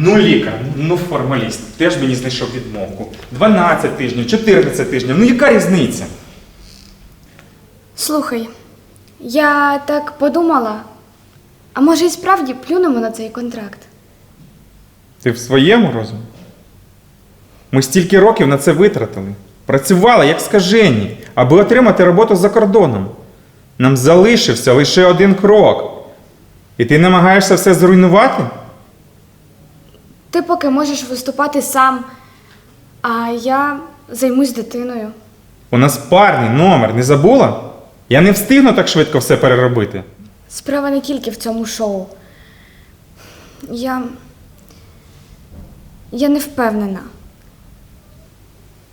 Ну, лікар, ну формаліст, теж мені знайшов відмовку. 12 тижнів, 14 тижнів, ну яка різниця? Слухай, я так подумала, а може і справді плюнемо на цей контракт? Ти в своєму розумі? Ми стільки років на це витратили. Працювали як скажені, аби отримати роботу за кордоном. Нам залишився лише один крок. І ти намагаєшся все зруйнувати? Ти поки можеш виступати сам, а я займусь дитиною. У нас парний номер, не забула? Я не встигну так швидко все переробити. Справа не тільки в цьому шоу. Я. Я не впевнена.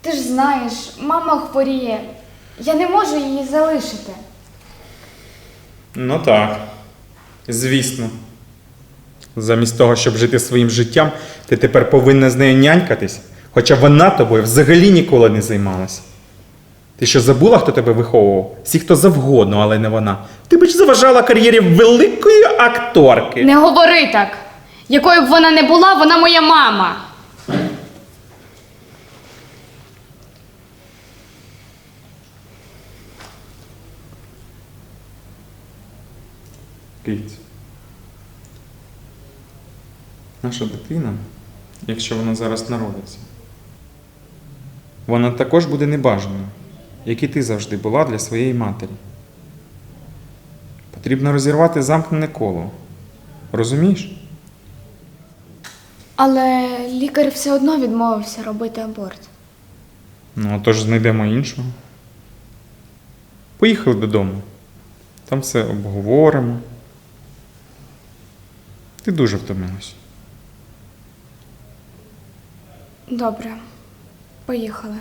Ти ж знаєш, мама хворіє. Я не можу її залишити. Ну так. Звісно. Замість того, щоб жити своїм життям, ти тепер повинна з нею нянькатись, хоча вона тобою взагалі ніколи не займалась. Ти що забула, хто тебе виховував? Всі хто завгодно, але не вона. Ти б ж заважала кар'єрі великої акторки. Не говори так. Якою б вона не була, вона моя мама. Киць. Наша дитина, якщо вона зараз народиться, вона також буде небажаною, як і ти завжди була для своєї матері. Потрібно розірвати замкнене коло. Розумієш? Але лікар все одно відмовився робити аборт. Ну, тож знайдемо іншого. Поїхали додому. Там все обговоримо. Ти дуже втомилась. Добре, поїхали.